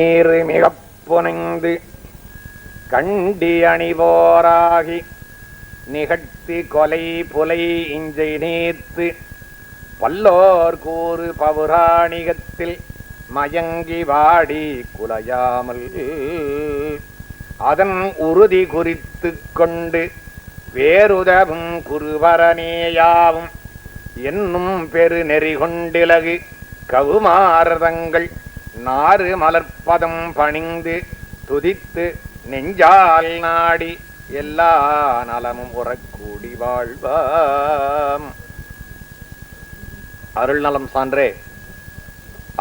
நீர் மிகப்புனைந்து கண்டி அணிவோராகி நிகழ்த்தி கொலை புலை இஞ்சை நீத்து பல்லோர் கூறு பவுராணிகத்தில் மயங்கி வாடி குலையாமல் அதன் உறுதி குறித்து கொண்டு வேறுதவும் குருவரனேயாவும் என்னும் பெருநெறி கொண்டிலகு கவுமாரதங்கள் நாறு மலர்ப்பதம் பணிந்து துதித்து நெஞ்சால் நாடி எல்லா நலமும் உறக்கூடி வாழ்வாம். அருள் நலம் சான்றே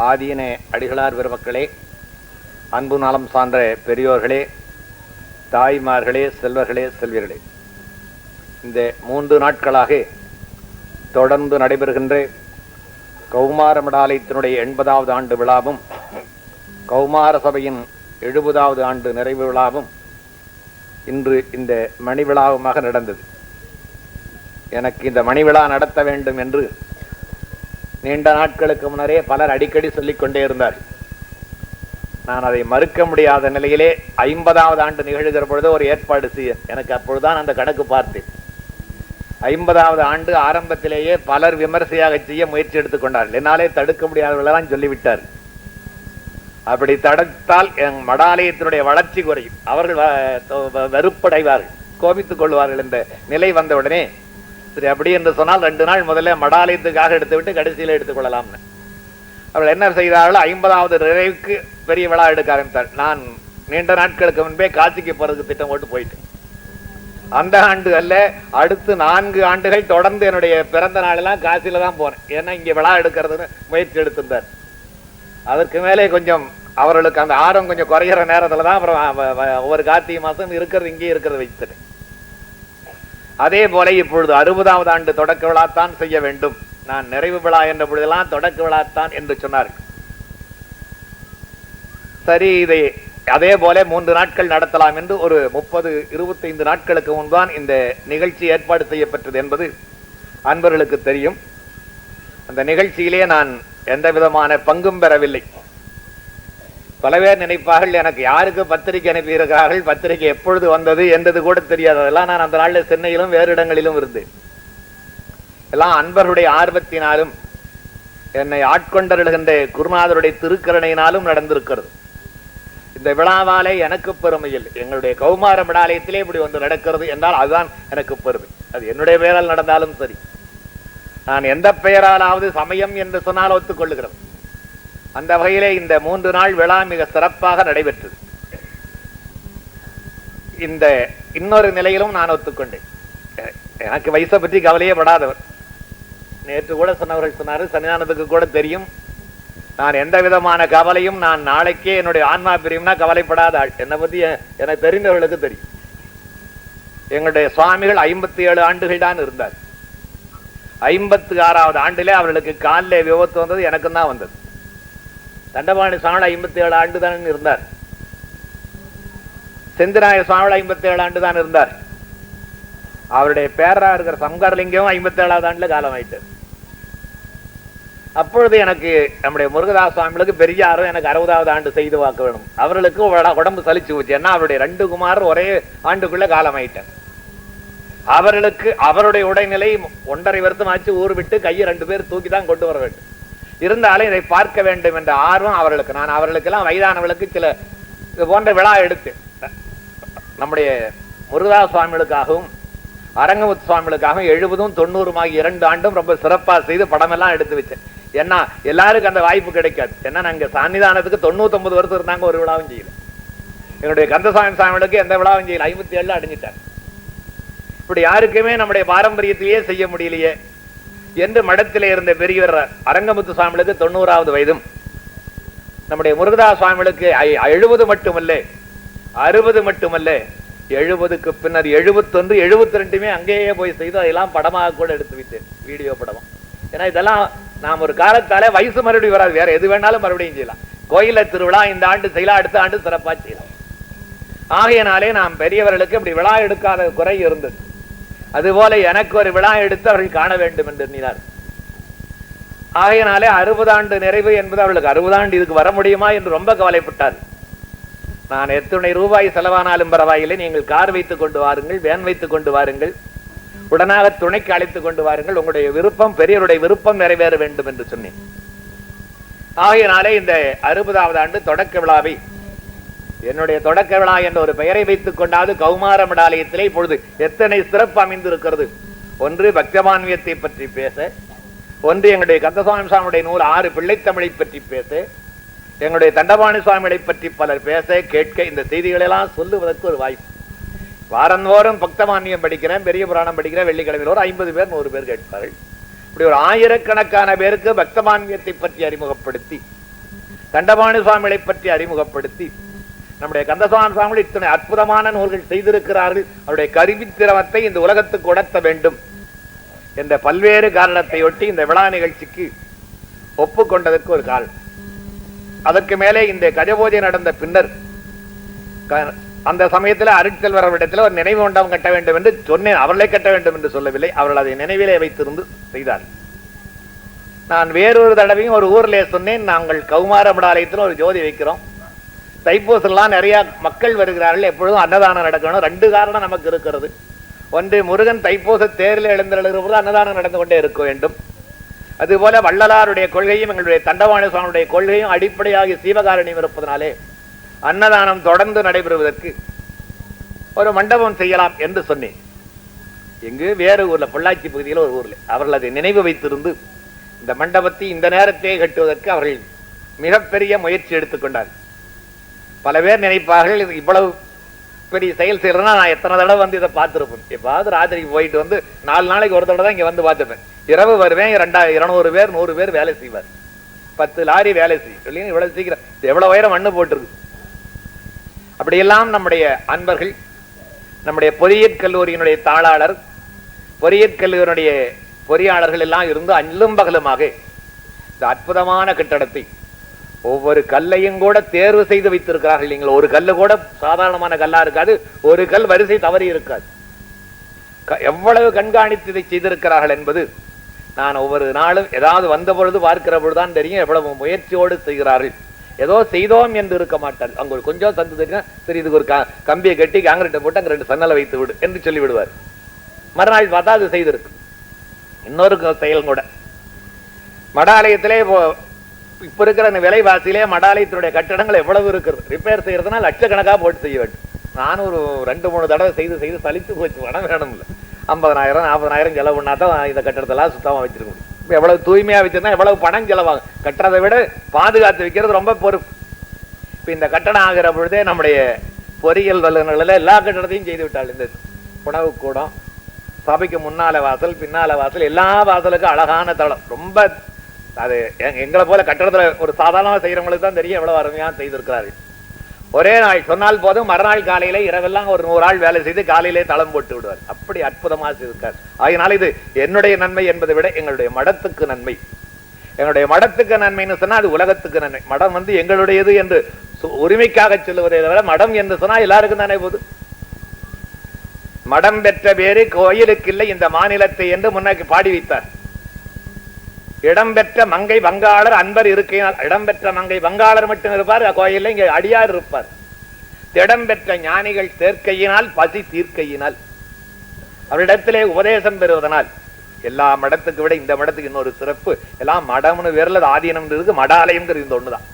ஆதீன அடிகளார் பெருமக்களே அன்பு நலம் சான்ற பெரியோர்களே தாய்மார்களே செல்வர்களே செல்வர்களே. இந்த மூன்று நாட்களாக தொடர்ந்து நடைபெறுகின்ற கௌமாரமடாலயத்தினுடைய எண்பதாவது ஆண்டு விழாவும் கௌமார சபையின் எழுபதாவது ஆண்டு நிறைவு விழாவும் இன்று இந்த மணி விழாவுமாக நடந்தது. எனக்கு இந்த மணி விழா நடத்த வேண்டும் என்று நீண்ட நாட்களுக்கு முன்னரே பலர் அடிக்கடி சொல்லிக் கொண்டே இருந்தார். நான் அதை மறுக்க முடியாத நிலையிலே ஐம்பதாவது ஆண்டு நிகழ்கிற பொழுது ஒரு ஏற்பாடு செய்ய எனக்கு அப்பொழுதுதான் அந்த கணக்கு பார்த்தேன். ஐம்பதாவது ஆண்டு ஆரம்பத்திலேயே பலர் விமர்சையாக செய்ய முயற்சி எடுத்துக்கொண்டார்கள் என்னாலே தடுக்க முடியாதவர்களெல்லாம் சொல்லிவிட்டார் அப்படி தடுத்தால் என் மடாலயத்தினுடைய வளர்ச்சி குறையும். அவர்கள் வ- வெறுப்படைவார்கள். கோபித்துக் கொள்வார்கள் என்ற நிலை வந்தவுடனே. சரி அப்படி என்று சொன்னால் ரெண்டு நாள் முதல்ல மடாலயத்துக்காக எடுத்துவிட்டு கடைசியில் எடுத்துக்கொள்ளலாம்னு அவள் என்ன செய்தார்களோ? ஐம்பதாவது நிறைவுக்கு பெரிய விழா எடுக்க ஆரம்பித்தார் நான் நீண்ட நாட்களுக்கு முன்பே காட்சிக்கு போறதுக்கு திட்டம் போட்டு போயிட்டேன். அந்த ஆண்டு அல்ல அடுத்து நான்கு ஆண்டுகள் தொடர்ந்து என்னுடைய பிறந்த நாளெல்லாம் காசில தான் போனேன். ஏன்னா இங்க விழா எடுக்கிறதுன்னு முயற்சி எடுத்திருந்தார். அதற்கு மேலே கொஞ்சம் அவர்களுக்கு அந்த ஆர்வம் கொஞ்சம் குறையிற நேரத்தில் தான் அப்புறம் ஒவ்வொரு கார்த்திகை மாசம் இருக்கிறது இங்கே இருக்கிறது வைத்துட்டேன் அதே போல இப்பொழுது அறுபதாவது ஆண்டு தொடக்க விழாத்தான் செய்ய வேண்டும். நான் நிறைவு விழா என்ற பொழுதெல்லாம் தொடக்க விழாத்தான் என்று சொன்னார்கள் சரி இதை அதே போல மூன்று நாட்கள் நடத்தலாம் என்று ஒரு முப்பது இருபத்தைந்து நாட்களுக்கு முன்பான் இந்த நிகழ்ச்சி ஏற்பாடு செய்யப்பட்டது என்பது அன்பர்களுக்கு தெரியும். அந்த நிகழ்ச்சியிலே நான் எந்த விதமான பங்கும் பெறவில்லை. பல பேர் நினைப்பார்கள் எனக்கு யாருக்கு பத்திரிகை அனுப்பியிருக்கிறார்கள் பத்திரிகை எப்பொழுது வந்தது என்றது கூட தெரியாது. அதெல்லாம் நான் அந்த நாளில் சென்னையிலும் வேறு இடங்களிலும் இருந்தேன். எல்லாம் அன்பர்களுடைய ஆர்வத்தினாலும் என்னை ஆட்கொண்டருகின்ற குருநாதருடைய திருக்கரணையினாலும் நடந்திருக்கிறது. இந்த விழாவாலே எனக்கு பெருமையில் எங்களுடைய கௌமார விடாலயத்திலே இப்படி ஒன்று நடக்கிறது என்றால் அதுதான் எனக்கு பெருமை. அது என்னுடைய பேரால் நடந்தாலும் சரி. நான் எந்த பெயராலாவது சமயம் என்று சொன்னால் ஒத்துக்கொள்ளுகிறோம். அந்த வகையிலே இந்த மூன்று நாள் விழா மிக சிறப்பாக நடைபெற்றது. இந்த இன்னொரு நிலையிலும் நான் ஒத்துக்கொண்டேன். எனக்கு வயசை பற்றி கவலையே படாதவர். நேற்று கூட சொன்னவர்கள் சொன்னாரு சன்னிதானத்துக்கு கூட தெரியும். நான் எந்த விதமான கவலையும் நான் நாளைக்கே என்னுடைய ஆன்மா பிரியும்னா கவலைப்படாத ஆள். என்னை பற்றி எனக்கு தெரிந்தவர்களுக்கு தெரியும். எங்களுடைய சுவாமிகள் ஐம்பத்தி ஏழு ஆண்டுகள் தான் இருந்தார். ஐம்பத்தி ஆறாவது ஆண்டிலே அவர்களுக்கு காலில் விபத்து வந்தது எனக்கும் தான் வந்தது. தண்டபாணி சுவாமி ஐம்பத்தி ஏழு ஆண்டு தான் இருந்தார். செந்திராய சுவாமி ஐம்பத்தி ஏழு ஆண்டு தான் இருந்தார். அவருடைய பேரா இருக்கிற சங்கரலிங்கம் ஐம்பத்தி ஏழாவது ஆண்டுல காலம் ஆயிட்டார் அப்பொழுது எனக்கு நம்முடைய முருகதாஸ் சுவாமிகளுக்கு பெரிய ஆர்வம் எனக்கு அறுபதாவது ஆண்டு செய்து வாக்க வேணும். அவர்களுக்கு உட- உடம்பு சலிச்சு போச்சு. ஏன்னா அவருடைய ரெண்டு குமார் ஒரே ஆண்டுக்குள்ள காலம் ஆயிட்டேன் அவர்களுக்கு அவருடைய உடைநிலை ஒன்றரை வருத்தம் ஆச்சு ஊர் விட்டு கையை ரெண்டு பேர் தூக்கி தான் கொண்டு வர வேண்டும். இருந்தாலும் இதை பார்க்க வேண்டும் என்ற ஆர்வம் அவர்களுக்கு. நான் அவர்களுக்கெல்லாம் வயதானவர்களுக்கு சில இது போன்ற விழா எடுத்து நம்முடைய முருகா சுவாமிகளுக்காகவும் அரங்கமுத்து சுவாமிகளுக்காகவும் எழுபதும் தொண்ணூறும் ஆகிய இரண்டு ஆண்டும் ரொம்ப சிறப்பாக செய்து படமெல்லாம் எடுத்து வச்சேன். ஏன்னா எல்லாருக்கும் அந்த வாய்ப்பு கிடைக்காது. ஏன்னா நாங்கள் சன்னிதானத்துக்கு தொண்ணூத்தொன்பது வருஷம் இருந்தாங்க ஒரு விழாவும் செய்யல. என்னுடைய கந்தசாமி சாமிகளுக்கு எந்த விழாவும் செய்யல. ஐம்பத்தி ஏழு அடைஞ்சிட்டார். இப்படி யாருக்குமே நம்முடைய பாரம்பரியத்திலேயே செய்ய முடியலையே என்று மடத்திலே இருந்த பெரியவர் அரங்கமுத்து சுவாமிகளுக்கு தொண்ணூறாவது வயதும் நம்முடைய முருகதாஸ் சுவாமிகளுக்கு ஐ- எழுபது மட்டுமல்ல அறுபது மட்டுமல்ல எழுபதுக்கு பின்னர் எழுபத்தொன்று எழுபத்தி ரெண்டுமே அங்கேயே போய் செய்து அதெல்லாம் படமாக கூட எடுத்து வைத்தேன் வீடியோ படமா. ஏன்னா இதெல்லாம் நாம் ஒரு காலத்தாலே வயசு மறுபடியும் வராது வேற எது வேணாலும் மறுபடியும் செய்யலாம். கோயில திருவிழா இந்த ஆண்டு செய்யலாம் அடுத்த ஆண்டு சிறப்பாக செய்யலாம். ஆகையினாலே நாம் பெரியவர்களுக்கு இப்படி விழா எடுக்காத குறை இருந்தது. அதுபோல எனக்கு ஒரு விழா எடுத்து அவர்கள் காண வேண்டும் என்று எண்ணினார். ஆகையினாலே அறுபது ஆண்டு நிறைவு என்பது அவளுக்கு அறுபது ஆண்டு இதுக்கு வர முடியுமா என்று ரொம்ப கவலைப்பட்டார். நான் எத்தனை ரூபாய் செலவானாலும் பரவாயில்லை நீங்கள் கார் வைத்துக் கொண்டு வாருங்கள் வேன் வைத்துக் கொண்டு வாருங்கள் உடனாக துணைக்கு அழைத்துக் கொண்டு வாருங்கள் உங்களுடைய விருப்பம் பெரியவருடைய விருப்பம் நிறைவேற வேண்டும் என்று சொன்னேன். ஆகையினாலே இந்த அறுபதாவது ஆண்டு தொடக்க விழாவை என்னுடைய தொடக்க விழா என்ற ஒரு பெயரை வைத்துக் கொண்டாது கௌமார மடாலயத்திலே இப்பொழுது எத்தனை சிறப்பு அமைந்திருக்கிறது. ஒன்று பக்தமான்வியத்தை பற்றி பேச. ஒன்று எங்களுடைய கந்தசுவாமி சுவாமியுடைய நூல் ஆறு பிள்ளைத்தமிழை பற்றி பேச. எங்களுடைய தண்டபாணி சுவாமிகளை பற்றி பலர் பேச கேட்க இந்த செய்திகளெல்லாம் சொல்லுவதற்கு ஒரு வாய்ப்பு. வாரந்தோறும் பக்தமானியம் படிக்கிறேன் பெரிய புராணம் படிக்கிறேன் வெள்ளிக்கிழமையில் ஒரு ஐம்பது பேர் நூறு பேர் கேட்பார்கள். இப்படி ஒரு ஆயிரக்கணக்கான பேருக்கு பக்தமான்வியத்தை பற்றி அறிமுகப்படுத்தி தண்டபாணி சுவாமிகளை பற்றி அறிமுகப்படுத்தி நம்முடைய கந்தசுவாமி சுவாமிகள் இத்தனை அற்புதமான நூல்கள் செய்திருக்கிறார்கள். அவருடைய கருவித்திரவத்தை இந்த உலகத்துக்கு உணர்த்த வேண்டும் என்ற பல்வேறு காரணத்தை ஒட்டி இந்த விழா நிகழ்ச்சிக்கு ஒப்புக்கொண்டதற்கு ஒரு காரணம். அதற்கு மேலே இந்த கஜபூஜை நடந்த பின்னர் க- அந்த சமயத்தில் அருட்செல்வர் அவரிடத்தில் ஒரு நினைவு மண்டபம் கட்ட வேண்டும் என்று சொன்னேன். அவர்களை கட்ட வேண்டும் என்று சொல்லவில்லை. அவர்கள் அதை நினைவிலே வைத்திருந்து செய்தார். நான் வேறொரு தடவையும் ஒரு ஊரிலே சொன்னேன். நாங்கள் கௌமார ஒரு ஜோதி வைக்கிறோம். தைப்பூசம்லாம் நிறைய மக்கள் வருகிறார்கள். எப்பொழுதும் அன்னதானம் நடக்கணும். ரெண்டு காரணம் நமக்கு இருக்கிறது. ஒன்று முருகன் தைப்பூச தேரில் எழுந்தெழுகிற போது அன்னதானம் நடந்து கொண்டே இருக்க வேண்டும். அதுபோல வள்ளலாருடைய கொள்கையும் எங்களுடைய தண்டவாணி சுவாமியுடைய கொள்கையும் அடிப்படையாகி சீவகாரணியம் இருப்பதனாலே அன்னதானம் தொடர்ந்து நடைபெறுவதற்கு ஒரு மண்டபம் செய்யலாம் என்று சொன்னேன். எங்கு? வேறு ஊர்ல பொள்ளாச்சி பகுதியில் ஒரு ஊர்ல. அவர்கள் அதை நினைவு வைத்திருந்து இந்த மண்டபத்தை இந்த நேரத்தை கட்டுவதற்கு அவர்கள் மிகப்பெரிய முயற்சி எடுத்துக்கொண்டார்கள் பல பேர் நினைப்பார்கள் இது இவ்வளவு பெரிய செயல் செய்யறதுனா நான் எத்தனை தடவை வந்து இதை பார்த்துருப்பேன். எப்பாவது ராத்திரிக்கு போயிட்டு வந்து நாலு நாளைக்கு ஒரு தடவை தான் இங்கே வந்து பார்த்துப்பேன். இரவு வருவேன் ரெண்டா இருநூறு பேர் நூறு பேர் வேலை செய்வார். பத்து லாரி வேலை செய்யும். இல்லைன்னு இவ்வளவு சீக்கிரம் எவ்வளவு உயரம் மண்ணு போட்டிருக்கு. அப்படியெல்லாம் நம்முடைய அன்பர்கள் நம்முடைய பொறியியற் கல்லூரியினுடைய தாளாளர் பொறியியற் கல்லூரியினுடைய பொறியாளர்கள் எல்லாம் இருந்து அல்லும் பகலுமாக இந்த அற்புதமான கட்டடத்தை ஒவ்வொரு கல்லையும் கூட தேர்வு செய்து வைத்திருக்கிறார்கள் நீங்கள். ஒரு கல்லு கூட சாதாரணமான கல்லா இருக்காது. ஒரு கல் வரிசை தவறி இருக்காது. க- எவ்வளவு கண்காணித்து இதை செய்திருக்கிறார்கள் என்பது நான் ஒவ்வொரு நாளும் ஏதாவது வந்த பொழுது பார்க்கிற பொழுதுதான் தெரியும். எவ்வளவு முயற்சியோடு செய்கிறார்கள். ஏதோ செய்தோம் என்று இருக்க மாட்டார் அவங்களுக்கு கொஞ்சம் தந்து தெரியும் சரி இதுக்கு ஒரு க- கம்பியை கட்டி காங்கிரீட்டை போட்டு அங்க ரெண்டு சன்னலை வைத்து விடு என்று சொல்லி விடுவார் மறுநாள் பார்த்தா அது செய்திருக்கு. இன்னொரு க- செயல் கூட. மடாலயத்திலே இப்போ இப்ப இருக்கிற இந்த விலைவாசியிலே மடாலயத்தினுடைய கட்டடங்கள் எவ்வளவு இருக்கிறது ரிப்பேர் செய்யறதுனா லட்சக்கணக்காக போட்டு செய்ய வேண்டும். நானும் ஒரு ரெண்டு மூணு தடவை செய்து செய்து சலித்து போச்சு. பணம் வேணும் இல்லை ஐம்பதனாயிரம் நாற்பதனாயிரம் செலவு பண்ணா தான் இந்த கட்டடத்தெல்லாம் சுத்தமாக வச்சிருக்க முடியும். இப்போ எவ்வளவு தூய்மையாக வச்சிருந்தா எவ்வளவு பணம் செலவாகும். கட்டுறதை விட பாதுகாத்து வைக்கிறது ரொம்ப பொறுப்பு. இப்போ இந்த கட்டடம் ஆகிற பொழுதே நம்முடைய பொறியியல் வல்லுநர்கள் எல்லா கட்டடத்தையும் செய்து விட்டாள் இந்த உணவு கூடம் சபைக்கு முன்னால வாசல் பின்னால வாசல் எல்லா வாசலுக்கும் அழகான தளம். ரொம்ப அது எங்களை போல கட்டடத்தில் ஒரு சாதாரணமா செய்யறவங்களுக்கு தான் தெரியும் எவ்வளவு அருமையாக செய்திருக்கிறார்கள் ஒரே நாள் சொன்னால் போதும் மறுநாள் காலையில் இரவெல்லாம் ஒரு நூறு ஆள் வேலை செய்து காலையிலே தளம் போட்டு விடுவார். அப்படி அற்புதமா செய்திருக்கார். அதனால இது என்னுடைய நன்மை என்பதை விட எங்களுடைய மடத்துக்கு நன்மை. எங்களுடைய மடத்துக்கு நன்மைன்னு சொன்னா அது உலகத்துக்கு நன்மை. மடம் வந்து எங்களுடையது என்று சு- உரிமைக்காக சொல்லுவதை தவிர மடம் என்று சொன்னா எல்லாருக்கும் தானே போது மடம் பெற்ற பேரு கோயிலுக்கு இல்லை இந்த மாநிலத்தை என்று முன்னாடி பாடி வைத்தார். இடம் பெற்ற மங்கை வங்காளர் அன்பர் இருக்கையினால் இடம் பெற்ற மங்கை வங்காளர் மட்டும் இருப்பார் கோயில்ல இங்கே அடியார் இருப்பார். திடம்பெற்ற ஞானிகள் சேர்க்கையினால் பசி தீர்க்கையினால். அவரிடத்திலே உபதேசம் பெறுவதனால் எல்லா மடத்துக்கு விட இந்த மடத்துக்கு இன்னொரு சிறப்பு. எல்லாம் மடம்னு வேர்ல ஆதீனம் இருக்கு மடாலயம்ங்கிறது இந்த ஒண்ணுதான்.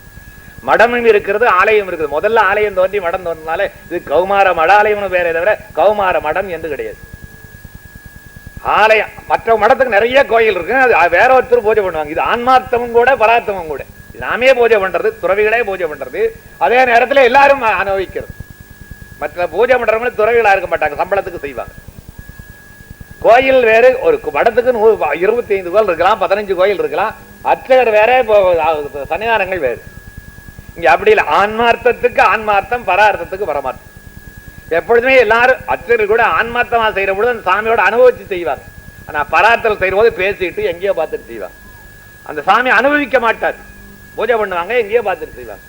மடமும் இருக்கிறது ஆலயம் இருக்குது. முதல்ல ஆலயம் தோன்றி மடம் தோன்றினாலே இது கௌமார மடாலயம்னு பேரே தவிர கௌமார மடம் என்று கிடையாது. ஆலயம் மற்ற மடத்துக்கு நிறைய கோயில் இருக்கு. அது வேற ஒருத்தர் பூஜை பண்ணுவாங்க. இது ஆன்மார்த்தமும் கூட பரார்த்தமும் கூட. நாமே பூஜை பண்றது துறவிகளே பூஜை பண்றது. அதே நேரத்துல எல்லாரும் அனுபவிக்கிறது. மற்ற பூஜை பண்றவங்க துறவிகளா இருக்க மாட்டாங்க சம்பளத்துக்கு செய்வாங்க. கோயில் வேறு ஒரு படத்துக்கு மடத்துக்கு நூறு இருபத்தி ஐந்து கோயில் இருக்கலாம் பதினஞ்சு கோயில் இருக்கலாம். அர்ச்சகர் வேற சன்னிதானங்கள் வேறு. இங்க அப்படி இல்லை. ஆன்மார்த்தத்துக்கு ஆன்மார்த்தம் பரார்த்தத்துக்கு பரமார்த்தம். எப்பொழுதுமே எல்லாரும் அச்சர்கள் கூட ஆன்மாத்தமா செய்யற பொழுது அந்த சாமியோட அனுபவிச்சு செய்வார். ஆனா பராத்தல் செய்யற போது பேசிட்டு எங்கேயோ பார்த்துட்டு செய்வார். அந்த சாமி அனுபவிக்க மாட்டார். பூஜை பண்ணுவாங்க எங்கேயோ பார்த்துட்டு செய்வார்.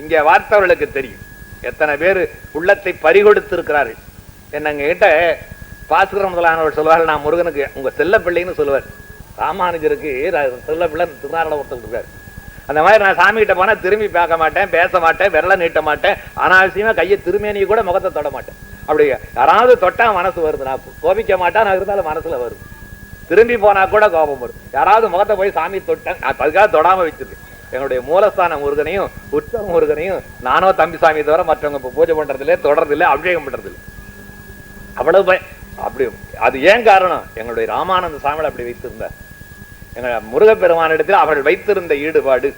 இங்க வார்த்தவர்களுக்கு தெரியும். எத்தனை பேர் உள்ளத்தை பறிகொடுத்து இருக்கிறார்கள் என்னங்க கிட்ட பாஸ்கர முதலானவர் சொல்வார் நான் முருகனுக்கு உங்க செல்ல பிள்ளைன்னு சொல்லுவார். ராமானுஜருக்கு செல்ல பிள்ளை திருநாரண ஒருத்தர் இருக்காரு. அந்த மாதிரி நான் சாமி கிட்ட போனா திரும்பி பார்க்க மாட்டேன் பேச மாட்டேன் விரல நீட்ட மாட்டேன். அனாவசியமா கையை திருமேனியை கூட முகத்தை தொட மாட்டேன். அப்படி யாராவது தொட்டா மனசு வருது. நான் கோபிக்க மாட்டேன் நான் இருந்தாலும் மனசுல வருது. திரும்பி போனா கூட கோபம் வரும். யாராவது முகத்தை போய் சாமி தொட்டேன் நான் அதுக்காக தொடாமல் வச்சிருக்கேன் என்னுடைய மூலஸ்தான முருகனையும் உற்சவ முருகனையும் நானோ தம்பி சாமி தவிர மற்றவங்க இப்போ பூஜை பண்றதில்ல தொடர்றதில்ல அபிஷேகம் பண்றதில்ல. அவ்வளவு அப்படி அது ஏன் காரணம்? எங்களுடைய ராமானந்த சாமிகள் அப்படி வைத்திருந்தார். முருகப்பெருமானிடத்தில் அவர்கள் வைத்திருந்த ஈடுபாடு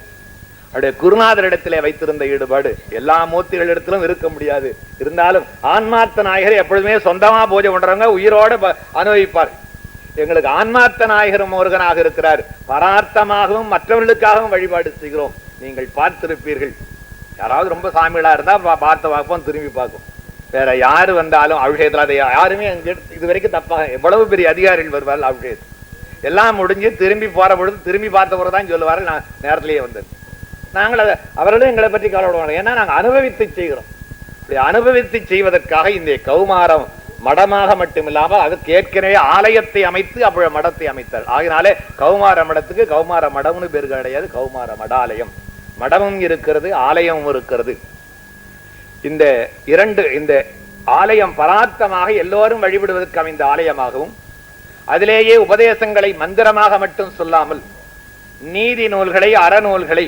அவருடைய குருநாதரிடத்திலே வைத்திருந்த ஈடுபாடு எல்லா மூர்த்திகளிடத்திலும் இருக்க முடியாது. இருந்தாலும் ஆன்மார்த்த நாயகர் எப்பொழுதுமே சொந்தமா பூஜை பண்றவங்க உயிரோட அனுபவிப்பார். எங்களுக்கு ஆன்மார்த்த நாயகர் முருகனாக இருக்கிறார். பரார்த்தமாகவும் மற்றவர்களுக்காகவும் வழிபாடு செய்கிறோம். நீங்கள் பார்த்திருப்பீர்கள். யாராவது ரொம்ப சாமிகளா இருந்தா பார்த்து பார்ப்போம் திரும்பி பார்க்கும் வேற யாரு வந்தாலும் அபிஷேகத்தில் அதை யாருமே அங்க இது வரைக்கும் தப்பாக எவ்வளவு பெரிய அதிகாரிகள் வருவார்கள் அபிஷேகத்தில் எல்லாம் முடிஞ்சு திரும்பி போற பொழுது திரும்பி பார்த்த பிறகு தான் சொல்லுவார் நான் நேரத்திலேயே வந்தது நாங்கள் அதை அவர்களும் எங்களை பற்றி கவலைப்படுவாங்க ஏன்னா நாங்கள் அனுபவித்து செய்கிறோம். இப்படி அனுபவித்து செய்வதற்காக இந்த கௌமாரம் மடமாக மட்டுமில்லாமல் அதுக்கு ஏற்கனவே ஆலயத்தை அமைத்து அப்ப மடத்தை அமைத்தார். ஆகினாலே கௌமார மடத்துக்கு கௌமார மடம்னு பேர் கிடையாது கௌமார மடாலயம். மடமும் இருக்கிறது ஆலயமும் இருக்கிறது. இந்த இரண்டு இந்த ஆலயம் பராத்தமாக எல்லோரும் வழிபடுவதற்கு அமைந்த ஆலயமாகவும் அதிலேயே உபதேசங்களை மந்திரமாக மட்டும் சொல்லாமல் நீதி நூல்களை அறநூல்களை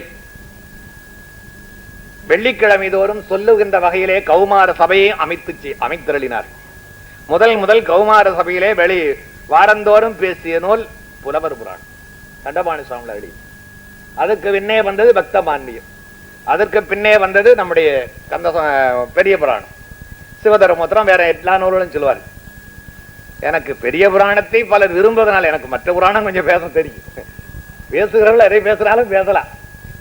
வெள்ளிக்கிழமை தோறும் சொல்லுகின்ற வகையிலே கௌமார சபையை அமைத்து அமைத்திரளினார். முதல் முதல் கௌமார சபையிலே வெளி வாரந்தோறும் பேசிய நூல் புலவர் புராணம் தண்டபாணி சுவாமிகள் அருளி அதுக்கு பின்னே வந்தது பக்த மான்மியம் அதற்கு பின்னே வந்தது நம்முடைய கந்த பெரிய புராணம். சிவதர்மத்திரம் வேற எல்லா நூல்களும் சொல்லுவார் எனக்கு பெரிய புராணத்தை பலர் விரும்புவதனால எனக்கு மற்ற புராணம் கொஞ்சம் பேச தெரியும். பேசுகிறவர்கள் நிறைய பேசுறாலும் பேசலாம்.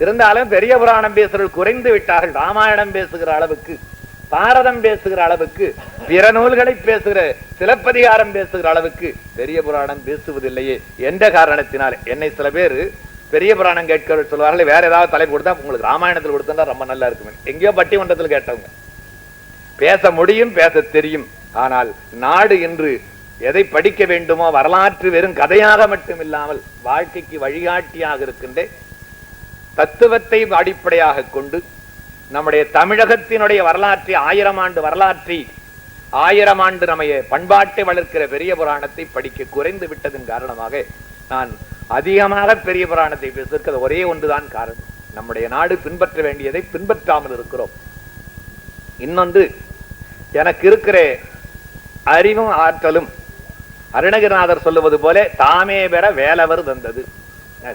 இருந்தாலும் பெரிய புராணம் பேசுகிறவர்கள் குறைந்து விட்டார்கள். ராமாயணம் பேசுகிற அளவுக்கு பாரதம் பேசுகிற அளவுக்கு பிற நூல்களை பேசுகிற சிலப்பதிகாரம் பேசுகிற அளவுக்கு பெரிய புராணம் பேசுவதில்லையே என்ற காரணத்தினால் என்னை சில பேர் பெரிய புராணம் கேட்கிறவர்கள் சொல்வார்கள் வேற ஏதாவது தலைப்பு கொடுத்தா உங்களுக்கு ராமாயணத்தில் கொடுத்தா ரொம்ப நல்லா இருக்குமே. எங்கேயோ பட்டிமன்றத்தில் கேட்டவங்க. பேச முடியும் பேச தெரியும். ஆனால் நாடு இன்று எதை படிக்க வேண்டுமோ வரலாற்று வெறும் கதையாக மட்டும் இல்லாமல் வாழ்க்கைக்கு வழிகாட்டியாக இருக்கின்ற தத்துவத்தை அடிப்படையாக கொண்டு நம்முடைய தமிழகத்தினுடைய வரலாற்றை ஆயிரம் ஆண்டு வரலாற்றை ஆயிரம் ஆண்டு நம்மைய பண்பாட்டை வளர்க்கிற பெரிய புராணத்தை படிக்க குறைந்து விட்டதன் காரணமாக நான் அதிகமாக பெரிய புராணத்தை பேசுகிறது ஒரே ஒன்றுதான் காரணம். நம்முடைய நாடு பின்பற்ற வேண்டியதை பின்பற்றாமல் இருக்கிறோம். இன்னொன்று எனக்கு இருக்கிற அறிவும் ஆற்றலும் அருணகிரிநாதர் சொல்லுவது போல தாமே பெற வேலவர் தந்தது.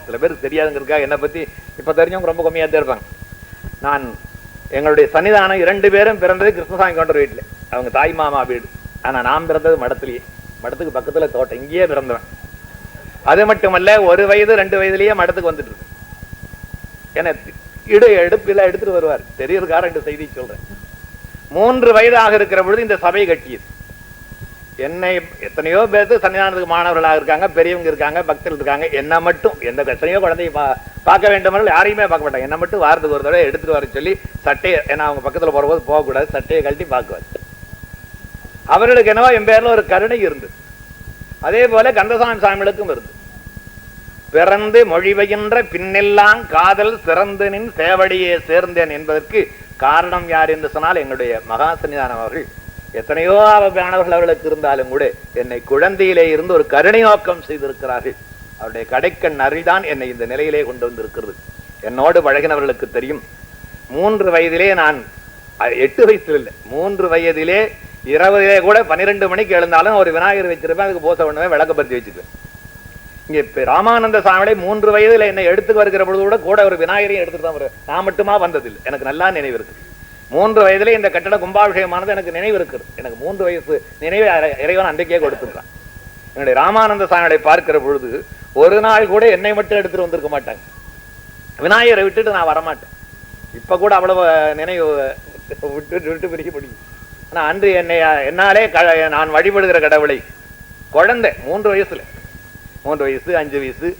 சில பேர் தெரியாதுங்கிறதுக்காக என்னை பத்தி இப்ப தெரிஞ்சவங்க ரொம்ப கம்மியா தான் இருப்பாங்க. நான் எங்களுடைய சன்னிதானம் இரண்டு பேரும் பிறந்தது கிருஷ்ணசாமி கவுண்டர் வீட்டில். அவங்க தாய் மாமா வீடு. ஆனா நான் பிறந்தது மடத்திலேயே. மடத்துக்கு பக்கத்துல தோட்டம். இங்கேயே பிறந்தவன். அது மட்டுமல்ல ஒரு வயது ரெண்டு வயதுலயே மடத்துக்கு வந்துட்டு இருக்கு. என இடு எடுப்பில எடுத்துட்டு வருவார். தெரியறதுக்காக ரெண்டு செய்தி சொல்றேன். மூன்று வயதாக இருக்கிற பொழுது இந்த சபை கட்டியது. என்னை எத்தனையோ பேர்த்து சன்னிதானத்துக்கு மாணவர்களாக இருக்காங்க பெரியவங்க இருக்காங்க பக்தர்கள் இருக்காங்க. என்ன மட்டும் எந்த எத்தனையோ குழந்தைய பா பார்க்க வேண்டும் யாரையுமே பார்க்க மாட்டாங்க. என்ன மட்டும் வாரத்துக்கு ஒரு தடவை எடுத்துட்டு வர சொல்லி சட்டையை ஏன்னா அவங்க பக்கத்துல போகிறபோது போகக்கூடாது சட்டையை கழட்டி பார்க்குவார் அவர்களுக்கு என்னவோ என் பேரில் ஒரு கருணை இருந்தது அதே போல கந்தசாமி சாமிகளுக்கும் இருந்து. பிறந்து மொழிபெயன்ற பின்னெல்லாம் காதல் சிறந்தனின் சேவடியே சேர்ந்தேன் என்பதற்கு காரணம் யார் என்று சொன்னால் எங்களுடைய மகா சன்னிதானம் அவர்கள். எத்தனையோ மாணவர்கள் அவர்களுக்கு இருந்தாலும் கூட என்னை குழந்தையிலே இருந்து ஒரு கருணை நோக்கம் செய்திருக்கிறார்கள். அவருடைய கடைக்கண் அருள்தான் என்னை இந்த நிலையிலே கொண்டு வந்திருக்கிறது. என்னோடு பழகினவர்களுக்கு தெரியும். மூன்று வயதிலே நான் எட்டு வயசுல இல்லை. மூன்று வயதிலே இரவிலே கூட பன்னிரெண்டு மணிக்கு எழுந்தாலும் ஒரு விநாயகர் வச்சிருப்பேன். அதுக்கு போச ஒண்ணுமே விளக்கப்படுத்தி பருத்தி வச்சுக்குவேன் இங்க இப்ப ராமானந்த சாமிகளை மூன்று வயதுல என்னை எடுத்து வருகிற பொழுது கூட கூட ஒரு விநாயகரையும் எடுத்துட்டு தான் வருவேன். நான் மட்டுமா வந்ததில்லை. எனக்கு நல்லா நினைவு இருக்கு. மூன்று வயதிலே இந்த கட்டட கும்பாபிஷேகமானது எனக்கு நினைவு இருக்குது. எனக்கு மூன்று வயசு நினைவு இறைவன் அன்றைக்கே கொடுத்துருக்கான். என்னுடைய ராமானந்த சாமியை பார்க்கிற பொழுது ஒரு நாள் கூட என்னை மட்டும் எடுத்துட்டு வந்திருக்க மாட்டாங்க. விநாயகரை விட்டுட்டு நான் வரமாட்டேன். இப்ப கூட அவ்வளவு நினைவு விட்டு விட்டு பிரிக்க முடியும். ஆனா அன்று என்னை என்னாலே க- நான் வழிபடுகிற கடவுளை குழந்தை மூன்று வயசுல. மூன்று வயசு அஞ்சு வயசு.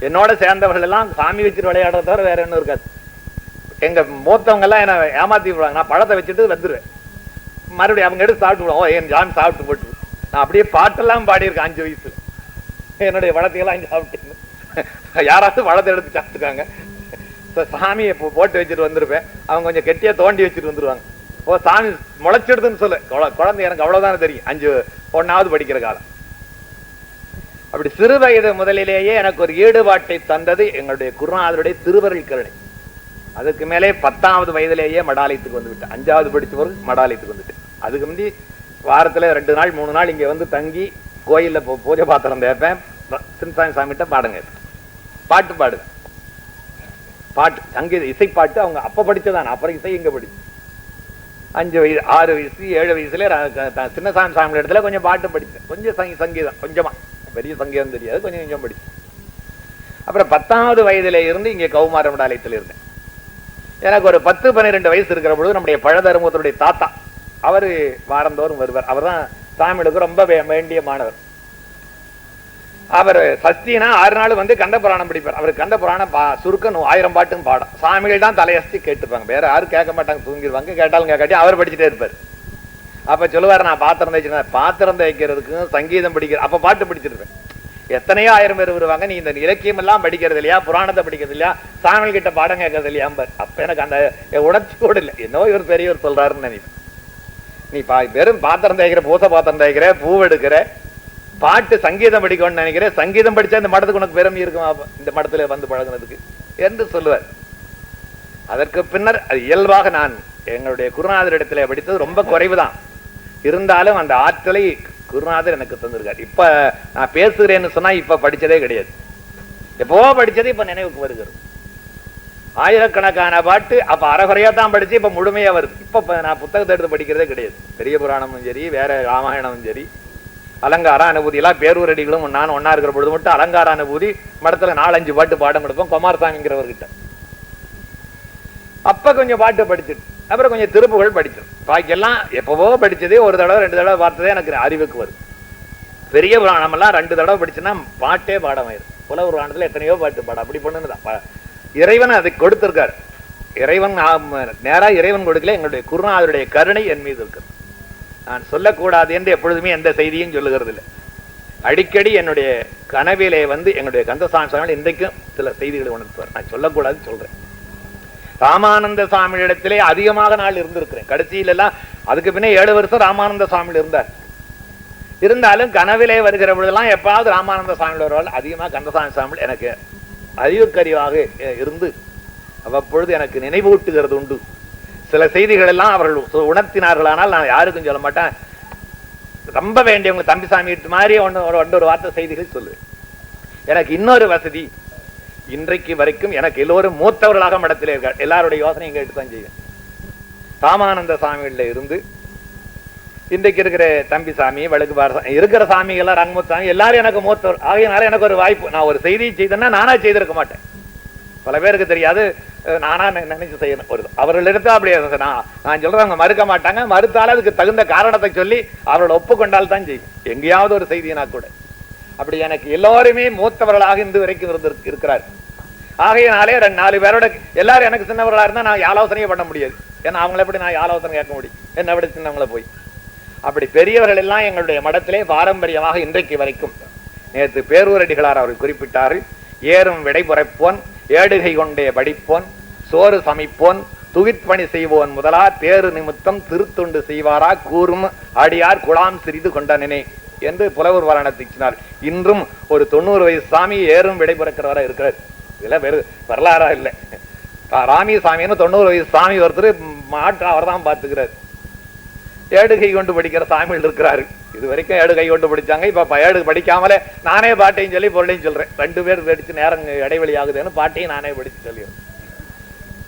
என்னோட சேர்ந்தவர்கள் எல்லாம் சாமி வச்சுட்டு விளையாடுறத தவிர வேற என்ன இருக்காது. எங்க மூத்தவங்க எல்லாம் என்ன ஏமாத்தி விடுவாங்க. நான் பழத்தை வச்சுட்டு வந்துடுவேன் மறுபடியும் அவங்க எடுத்து சாப்பிட்டு விடுவோம் ஓ என் ஜான் சாப்பிட்டு போட்டு. நான் அப்படியே பாட்டெல்லாம் பாடியிருக்கேன் அஞ்சு வயசுல. என்னுடைய வளத்தையெல்லாம் இங்க சாப்பிட்டு யாராவது வளத்தை எடுத்து சாப்பிட்டுக்காங்க. ச- சாமியை போ- போட்டு வச்சுட்டு வந்திருப்பேன் அவங்க கொஞ்சம் கெட்டியா தோண்டி வச்சுட்டு வந்துருவாங்க. ஓ சாமி முளைச்சிடுதுன்னு சொல்லு. குழந்தை எனக்கு அவ்வளவுதானே தெரியும். அஞ்சு ஒன்னாவது படிக்கிற காலம். அப்படி சிறு வயது முதலிலேயே எனக்கு ஒரு ஈடுபாட்டை தந்தது எங்களுடைய குருநாதருடைய திருவருள் கருணை. அதுக்கு மேலே பத்தாவது வயதிலேயே மடாலயத்துக்கு வந்து அஞ்சாவது படிச்ச பிறகு மடாலயத்துக்கு வந்துட்டேன். அதுக்கு முந்தி வாரத்துல ரெண்டு நாள் மூணு நாள் இங்க வந்து தங்கி கோயில்ல பூஜை பாத்திரம் தேப்பேன் சின்சாமி சாமிகிட்ட பாடுங்க பாட்டு பாடு. பாட்டு சங்கீத இசைப்பாட்டு அவங்க அப்ப படித்ததான் அப்புறம் இசை இங்க படிச்சு? அஞ்சு வயசு ஆறு வயசு ஏழு வயசுல சின்னசாமி சாமி இடத்துல கொஞ்சம் பாட்டு படித்தேன் கொஞ்சம் சங்கீதம் கொஞ்சமா. பெரிய சங்கீதம் தெரியாது கொஞ்சம் கொஞ்சம் படித்தேன் அப்புறம் பத்தாவது வயதிலே இருந்து இங்கே கௌமார மடாலயத்தில் இருந்தேன். எனக்கு ஒரு பத்து பன்னிரெண்டு வயசு இருக்கிற பொழுது நம்முடைய பழதருமத்துடைய தாத்தா அவரு வாரந்தோறும் வருவார். அவர் தான் தமிழுக்கு ரொம்ப வேண்டிய மாணவர். அவர் சஸ்தினா ஆறு நாள் வந்து கந்த புராணம் படிப்பார். அவர் கந்த புராணம் பா சுருக்கணும் ஆயிரம் பாட்டும் பாடம். சாமிகள் தான் தலையசி கேட்டுப்பாங்க. வேற யாரும் கேட்க மாட்டாங்க தூங்கிடுவாங்க. கேட்டாலும் கேட்காட்டி அவர் படிச்சுட்டே இருப்பார். அப்ப சொல்லுவார் நான் பாத்திரம் தேய்ச்சிருந்தேன் பாத்திரம் தேய்க்கிறதுக்கும் சங்கீதம் படிக்கிற அப்போ பாட்டு படிச்சிருப்பேன். எத்தனையோ ஆயிரம் பேர் வருவாங்க. நீ இந்த இலக்கியம் எல்லாம் படிக்கிறது இல்லையா? புராணத்தை படிக்கிறது இல்லையா? சாமிகள் கிட்ட பாடம் கேட்கறது இல்லையா அப்ப எனக்கு அந்த உணர்ச்சி கூட இல்லை. என்னோ இவர் பெரியவர் சொல்றாருன்னு நினைப்பேன். நீ பா வெறும் பாத்திரம் தேய்க்கிற பூச பாத்திரம் தேய்க்கிற பூ எடுக்கிற பாட்டு சங்கீதம் படிக்கணும்னு நினைக்கிறேன் சங்கீதம் படிச்சா இந்த மடத்துக்கு உனக்கு பெருமை இருக்குமா? இந்த மடத்துல வந்து பழகுனதுக்கு என்று சொல்லுவார். அதற்கு பின்னர் அது இயல்பாக நான் எங்களுடைய குருநாதரிடத்துல படித்தது ரொம்ப குறைவுதான். இருந்தாலும் அந்த ஆற்றலை குருநாதர் எனக்கு தந்திருக்கார். இப்ப நான் பேசுகிறேன்னு சொன்னா இப்ப படிச்சதே கிடையாது. எப்போ படிச்சது இப்ப நினைவுக்கு வருகிறது. ஆயிரக்கணக்கான பாட்டு அப்ப அறகுறையா தான் படிச்சு இப்ப முழுமையா வருது. இப்ப நான் புத்தகத்தை எடுத்து படிக்கிறதே கிடையாது. பெரிய புராணமும் சரி வேற ராமாயணமும் சரி. அலங்கார அனுபூதி எல்லாம் பேரூரடிகளும் நான் ஒன்னா இருக்கிற பொழுது மட்டும் அலங்கார அனுபூதி மடத்துல நாலஞ்சு பாட்டு பாடம் கொடுப்போம் குமாரசாமிங்கிறவர்கிட்ட. அப்ப கொஞ்சம் பாட்டு படிச்சுட்டு அப்புறம் கொஞ்சம் திருப்புகள் படித்தோம். பாக்கெல்லாம் எப்பவோ படிச்சதே ஒரு தடவை ரெண்டு தடவை பார்த்ததே எனக்கு அறிவுக்கு வரும். பெரிய புராணமெல்லாம் ரெண்டு தடவை படிச்சுன்னா பாட்டே பாடமாயிரும். புல புராணத்தில் எத்தனையோ பாட்டு பாடம் அப்படி பொண்ணுன்னு ப- இறைவன் அதை கொடுத்திருக்காரு. இறைவன் நேராக நேரா இறைவன் கொடுக்கல எங்களுடைய குருநாதருடைய கருணை என் மீது இருக்கிறது. நான் சொல்லக்கூடாது என்று எப்பொழுதுமே எந்த செய்தியும் சொல்லுகிறது இல்லை அடிக்கடி என்னுடைய கனவிலே வந்து எங்களுடைய கந்தசாமி இன்றைக்கும் சில செய்திகளை உணர்த்துவார். நான் சொல்லக்கூடாதுன்னு சொல்றேன். ராமானந்த சுவாமியிடத்திலே அதிகமாக நாள் இருந்திருக்கிறேன். கடைசியில எல்லாம் அதுக்கு பின்னே ஏழு வருஷம் ராமானந்த சுவாமியில் இருந்தார். இருந்தாலும் கனவிலே வருகிற பொழுதெல்லாம் எப்பாவது ராமானந்த சுவாமியில் வருவாள்? அதிகமாக கந்தசாமி சுவாமியில் எனக்கு அறிவுக்கறிவாக இருந்து அவ்வப்பொழுது எனக்கு நினைவூட்டுகிறது உண்டு. சில செய்திகள் எல்லாம் அவர்கள் உணர்த்தினார்களானால் நான் யாருக்கும் சொல்ல மாட்டேன். ரொம்ப வேண்டியவங்க தம்பி சாமி மாதிரி ஒன்று ஒரு ஒன்று ஒரு வார்த்தை செய்திகள் சொல்லுவேன். எனக்கு இன்னொரு வசதி இன்றைக்கு வரைக்கும் எனக்கு எல்லோரும் மூத்தவர்களாக மடத்தில் இருக்கார். எல்லாருடைய யோசனையும் கேட்டுதான் செய்வேன். ராமானந்த சாமிகள்ல இருந்து இன்றைக்கு இருக்கிற தம்பி சாமி வழுக்குபார் சாமி இருக்கிற சாமிகள்லாம் ரங்கமுத்து சாமி எல்லாரும் எனக்கு மூத்தவர். ஆகையினால எனக்கு ஒரு வாய்ப்பு. நான் ஒரு செய்தி செய்தேன்னா நானா செய்திருக்க மாட்டேன். பல பேருக்கு தெரியாது. நானா நினைச்சு செய்யணும். ஒரு அவர்களிடத்து அப்படியே நான் நான் சொல்றேன் அவங்க மறுக்க மாட்டாங்க. மறுத்தாலும் அதுக்கு தகுந்த காரணத்தை சொல்லி அவர்களை ஒப்புக்கொண்டால் தான் செய்யும் எங்கேயாவது ஒரு செய்தினா கூட. அப்படி எனக்கு எல்லோருமே மூத்தவர்களாக இன்று வரைக்கும் இருந்து இருக்கிறார். ஆகையினாலே ரெண்டு நாலு பேரோட எல்லாரும் எனக்கு சின்னவர்களாக இருந்தா நான் ஆலோசனையே பண்ண முடியாது. ஏன்னா அவங்கள எப்படி நான் ஆலோசனை கேட்க முடியும்? என்ன விட சின்னவங்கள போய். அப்படி பெரியவர்கள் எல்லாம் எங்களுடைய மடத்திலே பாரம்பரியமாக இன்றைக்கு வரைக்கும். நேற்று பேரூரடிகளார் அவர்கள் குறிப்பிட்டார் ஏறும் விடை புரைப்போன் ஏடுகை கொண்டே படிப்போன் சோறு சமைப்போன் துகிற்பணி செய்வோன் முதலா தேறு நிமித்தம் திருத்துண்டு செய்வாரா கூறும் அடியார் குழாம் சிறிது கொண்டனனே. என்று புலவர் வரணத்தை இன்றும் ஒரு தொண்ணூறு வயசு சாமி ஏறும் விடை பிறக்கிறவரா இருக்கிறார். இதெல்லாம் வெறு வரலாறா இல்லை. ராமி சாமின்னு தொண்ணூறு வயசு சாமி ஒருத்தர் மாட்டு அவர் தான் பார்த்துக்கிறார். ஏடுகை கொண்டு படிக்கிற சாமிகள் இருக்கிறாரு. இது வரைக்கும் ஏடு கை கொண்டு படிச்சாங்க. இப்ப ஏடு படிக்காமலே நானே பாட்டையும் சொல்லி பொருளையும் சொல்றேன். ரெண்டு பேர் படிச்சு நேரம் இடைவெளி ஆகுதுன்னு பாட்டையும் நானே படிச்சு சொல்லிடுறேன்.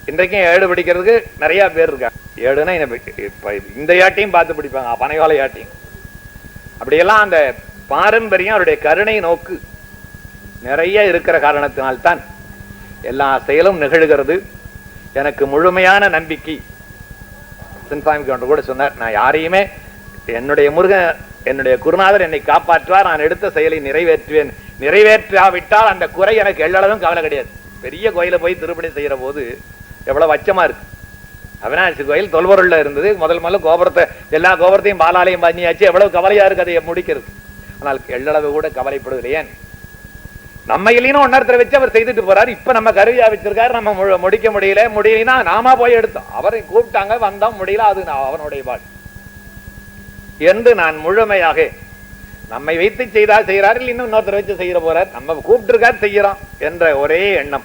இன்றைக்கும் ஏடு படிக்கிறதுக்கு நிறைய பேர் இருக்காங்க. ஏடுனா இப்ப- இப்ப இந்த ஏட்டையும் பார்த்து படிப்பாங்க. பனைவாலை ஏட்டையும் அப்படியெல்லாம் அந்த பாரம்பரியம் அவருடைய கருணை நோக்கு நிறைய இருக்கிற காரணத்தினால்தான் எல்லா செயலும் நிகழ்கிறது. எனக்கு முழுமையான நம்பிக்கை. சின்சாமி கூட சொன்னார் நான் யாரையுமே என்னுடைய முருகன் என்னுடைய குருநாதர் என்னை காப்பாற்றுவார் நான் எடுத்த செயலை நிறைவேற்றுவேன். நிறைவேற்றாவிட்டால் அந்த குறை எனக்கு எள்ளளவும் கவலை கிடையாது. பெரிய கோயில போய் திருப்பணி செய்கிற போது எவ்வளவு வச்சமாக இருக்கு. அவினாசி கோயில் தொல்பொருளில் இருந்தது. முதல் முதல்ல கோபுரத்தை எல்லா கோபுரத்தையும் பாலாலயம் பண்ணியாச்சு. எவ்வளவு கவலையா இருக்கு அதை முடிக்கிறது. ஆனால் எள்ளளவு கூட கவலைப்படுவதில்லை ஏன்? நம்ம இல்லைன்னா ஒன்னொருத்தரை வச்சு அவர் செய்துட்டு போறாரு. இப்ப நம்ம கருவியா வச்சிருக்காரு. நம்ம மு- முடிக்க முடியல. முடியலன்னா நாம போய் எடுத்தோம். அவரை கூப்பிட்டாங்க வந்தோம் முடியல. அது நான் அவனுடைய வாழ். என்று நான் முழுமையாக நம்மை வைத்து செய்தா செய்யறாரு இன்னும் இன்னொருத்தர் வச்சு செய்யற போறார். நம்ம கூப்பிட்டுருக்கார் செய்யறோம் என்ற ஒரே எண்ணம்.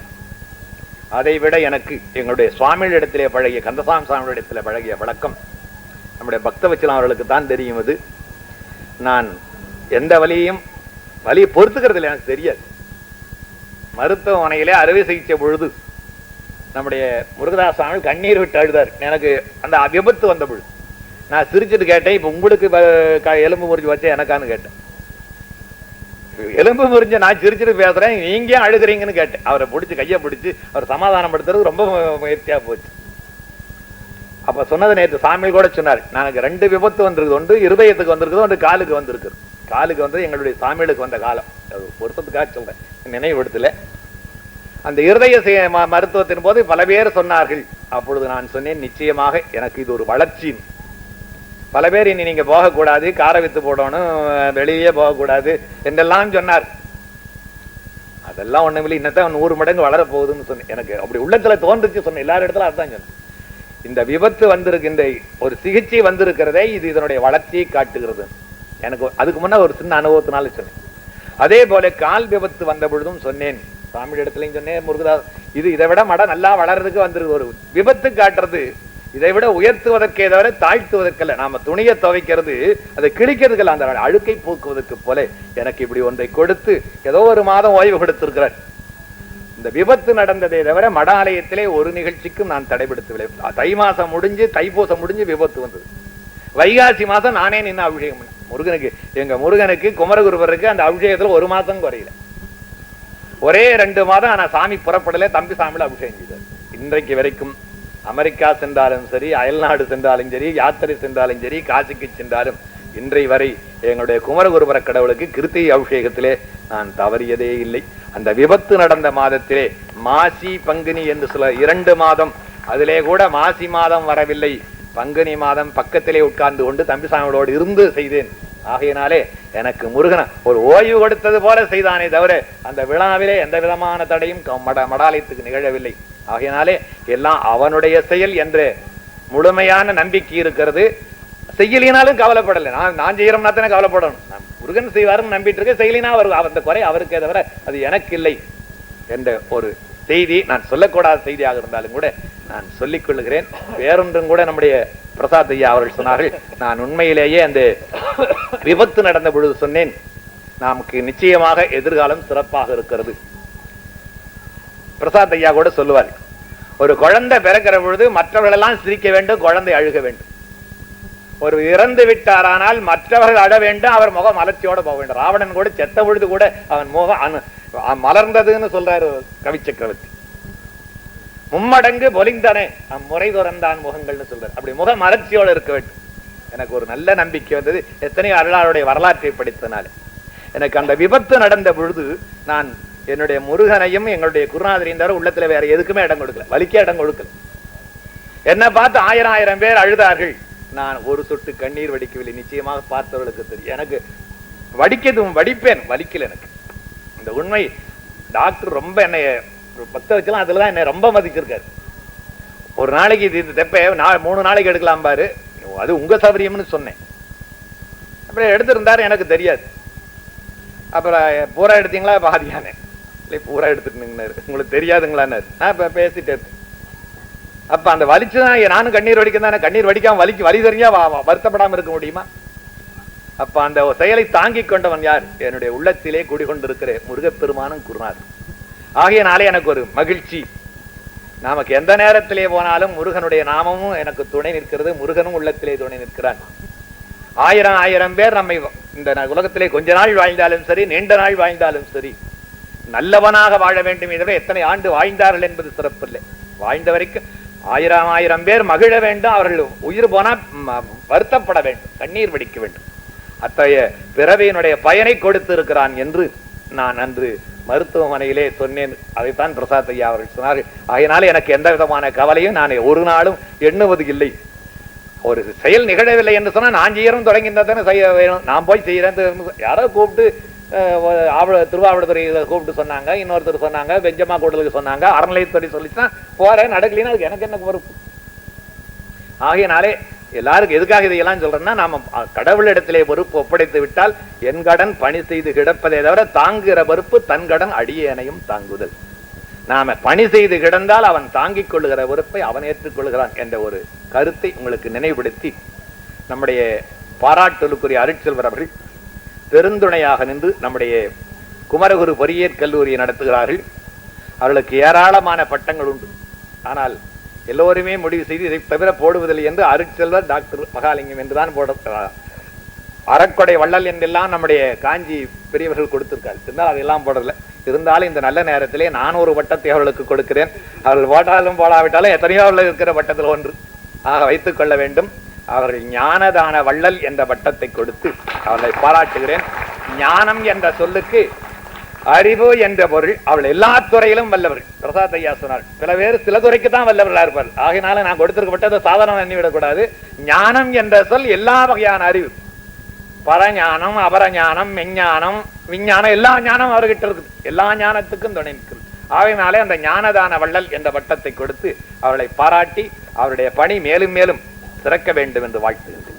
அதை விட எனக்கு எங்களுடைய சுவாமிகள் இடத்திலே பழகிய கந்தசாமி சுவாமி இடத்திலே பழகிய பழக்கம் நம்முடைய பக்த வச்சலம் அவர்களுக்கு தான் தெரியும் அது. நான் எந்த வலியையும் வலியை பொறுத்துக்கிறதுல எனக்கு தெரியாது. மருத்துவமனையிலே அறுவை சிகிச்சை பொழுது நம்முடைய முருகதாஸ் சுவாமி கண்ணீர் விட்டு அழுதார். எனக்கு அந்த விபத்து வந்த பொழுது. நான் சிரிச்சுட்டு கேட்டேன் இப்போ உங்களுக்கு க- எலும்பு முறிஞ்சு வச்சா எனக்கான்னு கேட்டேன். எலும்பு முறிஞ்ச நான் சிரிச்சிட்டு பேசுறேன். நீங்க அழுகிறீங்கன்னு அழுகுறீங்கன்னு கேட்டேன். அவரை பிடிச்சி கையை பிடிச்சி அவர் சமாதானப்படுத்துறது ரொம்ப முயற்சியா போச்சு. அப்ப சொன்னது நேற்று சாமி கூட சொன்னார். எனக்கு ரெண்டு விபத்து வந்திருக்குது. ஒன்று இருதயத்துக்கு வந்திருக்குது ஒன்று காலுக்கு வந்திருக்குது காலுக்கு வந்து எங்களுடைய சாமிகளுக்கு வந்த காலம். அது பொருத்தத்துக்காக சொல்றேன். நினைவுபடுத்தல. அந்த இருதய ம- மருத்துவத்தின் போது பல பேர் சொன்னார்கள். அப்பொழுது நான் சொன்னேன் நிச்சயமாக எனக்கு இது ஒரு வளர்ச்சி பல பேர் இனி நீங்க போகக்கூடாது காரை வித்து போடணும் வெளியே போகக்கூடாது என்றெல்லாம் சொன்னார். அதெல்லாம் ஒண்ணுமில்லை இன்னத்தான் நூறு மடங்கு வளரப்போகுதுன்னு சொன்னேன். எனக்கு அப்படி உள்ளத்துல தோன்றுச்சு சொன்னேன். எல்லா இடத்துல அதுதான் சொன்னேன். இந்த விபத்து வந்திருக்கின்ற ஒரு சிகிச்சை வந்திருக்கிறதே இது இதனுடைய வளர்ச்சியை காட்டுகிறது. எனக்கு அதுக்கு முன்னே ஒரு சின்ன அனுபவத்தினால சொன்னேன். அதே போல கால் விபத்து வந்த பொழுதும் சொன்னேன். சாமி இடத்துலையும் சொன்னேன் முருகதாஸ் இது இதை விட மட நல்லா வளர்றதுக்கு வந்திருக்கு. ஒரு விபத்து காட்டுறது இதை விட உயர்த்துவதற்கே தவிர தாழ்த்துவதற்கல்ல. நாம துணியை துவைக்கிறது அதை கிழிக்கிறதுக்கல்ல. அந்த அழுக்கை போக்குவதற்கு போல எனக்கு இப்படி ஒன்றை கொடுத்து ஏதோ ஒரு மாதம் ஓய்வு கொடுத்திருக்கிறார். இந்த விபத்து நடந்ததை தவிர மட ஆலயத்திலே ஒரு நிகழ்ச்சிக்கும் நான் தடைபடுத்தவில்லை. தை மாசம் முடிஞ்சு தைப்பூசம் முடிஞ்சு விபத்து வந்தது. வைகாசி மாசம் நானே நின்று அபிஷேகம் முருகனுக்கு எங்க முருகனுக்கு குமரகுருவருக்கு அந்த அபிஷேகத்துல ஒரு மாசம் குறையல. ஒரே ரெண்டு மாதம் ஆனா சாமி புறப்படல தம்பி சாமியில அபிஷேகம் செய்தார். இன்றைக்கு வரைக்கும் அமெரிக்கா சென்றாலும் சரி அயல்நாடு சென்றாலும் சரி யாத்திரை சென்றாலும் சரி காசிக்கு சென்றாலும் இன்றை வரை எங்களுடைய குமரகுருபர கடவுளுக்கு கிருத்திகை அபிஷேகத்திலே நான் தவறியதே இல்லை. அந்த விபத்து நடந்த மாதத்திலே மாசி பங்குனி என்று சில இரண்டு மாதம் அதிலே கூட மாசி மாதம் வரவில்லை. பங்குனி மாதம் பக்கத்திலே உட்கார்ந்து கொண்டு தம்பி தம்பிசாமியோடு இருந்து செய்தேன். ஆகையினாலே எனக்கு முருகன் ஒரு ஓய்வு கொடுத்தது போல செய்தானே தவிர அந்த விழாவிலே எந்த விதமான தடையும் மட மடாலயத்துக்கு நிகழவில்லை. ஆகையினாலே எல்லாம் அவனுடைய செயல் என்று முழுமையான நம்பிக்கை இருக்கிறது. செய்யலினாலும் கவலைப்படலை. நான் நான் செய்யறோம்னா தானே கவலைப்படணும். முருகன் செய்வாருன்னு நம்பிட்டு இருக்க செய்யலினா அவர் அந்த குறை அவருக்கே தவிர அது எனக்கு இல்லை என்ற ஒரு செய்தி நான் சொல்லக்கூடாத செய்தியாக இருந்தாலும் கூட நான் சொல்லிக் கொள்ளுகிறேன் வேறொன்றும் கூட நம்முடைய பிரசாத் ஐயா அவர்கள் சொன்னார்கள். நான் உண்மையிலேயே அந்த விபத்து நடந்த பொழுது சொன்னேன். நமக்கு நிச்சயமாக எதிர்காலம் சிறப்பாக இருக்கிறது. பிரசாத் ஐயா கூட சொல்லுவார். ஒரு குழந்தை பிறக்கிற பொழுது மற்றவர்களெல்லாம் சிரிக்க வேண்டும் குழந்தை அழுக வேண்டும். ஒரு இறந்து விட்டாரானால் மற்றவர்கள் அழ வேண்டும் அவர் முகம் மலர்ச்சியோட போக வேண்டும். ராவணன் கூட செத்த பொழுது கூட அவன் முகம் மலர்ந்ததுன்னு சொல்றாரு கவி சக்கரவர்த்தி. மும்மடங்கு பொலிந்தனே அம்முறை துறந்தான் முகங்கள்னு சொல்றாரு. அப்படி முக மலர்ச்சியோட இருக்க வேண்டும். எனக்கு ஒரு நல்ல நம்பிக்கை வந்தது எத்தனையோ அருளாளுடைய வரலாற்றை படித்தனால. எனக்கு அந்த விபத்து நடந்த பொழுது நான் என்னுடைய முருகனையும் எங்களுடைய குருநாதரையும் தவிர உள்ளத்துல வேற எதுக்குமே இடம் கொடுக்கல. வலிக்க இடம் கொடுக்கல. என்ன பார்த்து ஆயிரம் ஆயிரம் பேர் அழுதார்கள். நான் ஒரு சொட்டு கண்ணீர் வடிக்கவில்லை. நிச்சயமாக பார்த்தவர்களுக்கு தெரியும். எனக்கு வடிக்கதும் வடிப்பேன். வலிக்கல எனக்கு. இந்த உண்மை டாக்டர் ரொம்ப என்னை ஒரு பத்த வச்சலாம் அதுல தான் என்னை ரொம்ப மதிச்சிருக்காரு. ஒரு நாளைக்கு இது இந்த தெப்பை நான் மூணு நாளைக்கு எடுக்கலாம் பாரு. அது உங்க சௌகரியம்னு சொன்னேன். அப்புறம் எடுத்திருந்தாரு எனக்கு தெரியாது. அப்புறம் பூரா எடுத்தீங்களா? பாதியானே இல்லை பூரா எடுத்துட்டுங்கன்னாரு உங்களுக்கு தெரியாதுங்களான்னாரு நான் இப்ப பேசிட்டு அப்ப அந்த வலிச்சுதான் நானும் கண்ணீர் வடிக்க கண்ணீர் வடிக்காம வலிக்கு வலி தெரிஞ்சா வருத்தப்படாமல் வருத்தப்படாம இருக்க முடியுமா? அப்ப அந்த செயலை தாங்கிக் கொண்டவன் யார்? என்னுடைய உள்ளத்திலே குடிகொண்டிருக்கிற முருகப்பெருமானும் குருநாத் நாளே எனக்கு ஒரு மகிழ்ச்சி. நமக்கு எந்த நேரத்திலே போனாலும் முருகனுடைய நாமமும் எனக்கு துணை நிற்கிறது முருகனும் உள்ளத்திலே துணை நிற்கிறான் ஆயிரம் ஆயிரம் பேர் நம்மை இந்த உலகத்திலே கொஞ்ச நாள் வாழ்ந்தாலும் சரி நீண்ட நாள் வாழ்ந்தாலும் சரி நல்லவனாக வாழ வேண்டும் என்பதை எத்தனை ஆண்டு வாழ்ந்தார்கள் என்பது சிறப்பில்லை. வாழ்ந்த வரைக்கும் ஆயிரம் ஆயிரம் பேர் மகிழ வேண்டும் அவர்கள் உயிர் போனா வருத்தப்பட வேண்டும் கண்ணீர் வடிக்க வேண்டும். அத்தகைய பிறவியினுடைய பயனை கொடுத்திருக்கிறான் என்று நான் அன்று மருத்துவமனையிலே சொன்னேன். அதைத்தான் பிரசாத் ஐயா அவர்கள் சொன்னார்கள். ஆகினால எனக்கு எந்த விதமான கவலையும் நான் ஒரு நாளும் எண்ணுவது இல்லை. ஒரு செயல் நிகழவில்லை என்று சொன்னா நான் செய்யறோம் தொடங்கியிருந்தா தானே செய்ய வேணும். நான் போய் செய்யறேன் யாரோ கூப்பிட்டு அஹ், ஒரு கூப்பிட்டு சொன்னாங்க. இன்னொருத்தர் சொன்னாங்க பெஞ்சமா கூடலுக்கு சொன்னாங்க. அறநிலையத்துறை சொல்லிச்சுன்னா போறேன் நடக்கலைன்னா அதுக்கு எனக்கு என்ன பொறுப்பு? ஆகையினாலே எல்லாருக்கும் எதுக்காக இதையெல்லாம் சொல்றேன்னா நாம அ- கடவுளிடத்திலே பொறுப்பு ஒப்படைத்து விட்டால் என் கடன் பணி செய்து கிடப்பதை தவிர தாங்குகிற பொறுப்பு தன் கடன் அடியேனையும் தாங்குதல். நாம பணி செய்து கிடந்தால் அவன் தாங்கிக் கொள்ளுகிற பொறுப்பை அவன் ஏற்றுக்கொள்கிறான் என்ற ஒரு கருத்தை உங்களுக்கு நினைவுபடுத்தி நம்முடைய பாராட்டுலுக்குரிய அருட்செல்வர் அவர்கள் பெருந்துணையாக நின்று நம்முடைய குமரகுரு பொறியியற் கல்லூரியை நடத்துகிறார்கள். அவர்களுக்கு ஏராளமான பட்டங்கள் உண்டு. ஆனால் எல்லோருமே முடிவு செய்து இதை தவிர போடுவதில்லை என்று அருட்செல்வர் டாக்டர் மகாலிங்கம் என்றுதான் போட அறக்கொடை வள்ளல் என்றெல்லாம் நம்முடைய காஞ்சி பெரியவர்கள் கொடுத்திருக்காரு. இருந்தால் அதெல்லாம் போடல. இருந்தாலும் இந்த நல்ல நேரத்திலே நான் ஒரு வட்டத்தை அவர்களுக்கு கொடுக்கிறேன். அவர்கள் போட்டாலும் போடாவிட்டாலும் எத்தனையோ அவர்கள் இருக்கிற வட்டத்தில் ஒன்று. ஆக வைத்துக் கொள்ள வேண்டும். அவர்கள் ஞானதான வள்ளல் என்ற வட்டத்தை கொடுத்து அவர்களை பாராட்டுகிறேன். ஞானம் என்ற சொல்லுக்கு அறிவு என்ற பொருள் அவள் எல்லா துறையிலும் வல்லவர்கள். பிரசாத் ஐயா சொன்னார் சில பேர் சில துறைக்கு தான் வல்லவர்களா இருப்பார் ஆகினால நான் கொடுத்திருக்கப்பட்டதை சாதாரண எண்ணிவிடக்கூடாது. ஞானம் என்ற சொல் எல்லா வகையான அறிவு பரஞானம் அபரஞானம் மெஞ்ஞானம் விஞ்ஞானம் எல்லா ஞானம் அவர்கிட்ட இருக்குது. எல்லா ஞானத்துக்கும் துணை நிற்கிறது ஆகையினாலே அந்த ஞானதான வள்ளல் என்ற பட்டத்தை கொடுத்து அவளை பாராட்டி அவருடைய பணி மேலும் மேலும் சிறக்க வேண்டும் என்று வாழ்த்துகின்றேன்